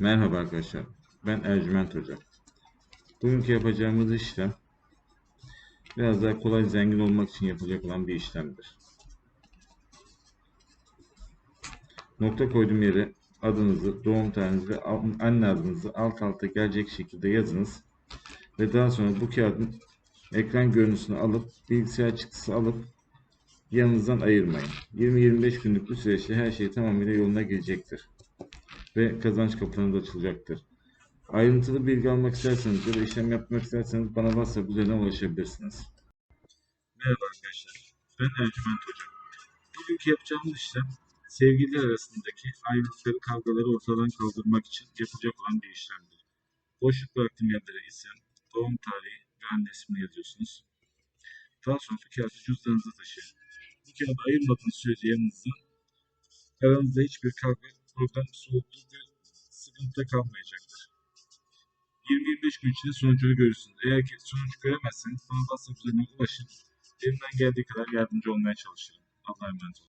Merhaba arkadaşlar. Ben Ercüment Hoca. Bugünkü yapacağımız işlem biraz daha kolay zengin olmak için yapılacak olan bir işlemdir. Nokta koyduğum yere adınızı, doğum tarihinizi ve anne adınızı alt alta gelecek şekilde yazınız. Ve daha sonra bu kağıdın ekran görüntüsünü alıp bilgisayar çıktısı alıp yanınızdan ayırmayın. 20-25 günlük bu süreçte her şey tamamıyla yoluna girecektir ve kazanç kapılarınız açılacaktır. Ayrıntılı bilgi almak isterseniz ya da işlem yapmak isterseniz bana WhatsApp üzerinden ulaşabilirsiniz. Merhaba arkadaşlar. Ben Ercüment Hoca. Bugünkü yapacağımız işlem sevgililer arasındaki ayrılıkları, kavgaları ortadan kaldırmak için yapılacak olan bir işlemdir. Boşluk bıraktığım yerlere isim, doğum tarihi ve anne ismini yazıyorsunuz. Daha sonra bu kağıdı cüzdanınıza taşıyın. Bu kağıdı ayırmadığınız sürece yanınızda aranızda hiçbir kavga, problem, soğukluk ve sıkıntı kalmayacaktır. 20-25 gün içinde sonucunu görürsünüz. Eğer ki sonuç göremezseniz bana WhatsApp üzerinden ulaşın. Elimden geldiği kadar yardımcı olmaya çalışırım. Allah'a emanet olun.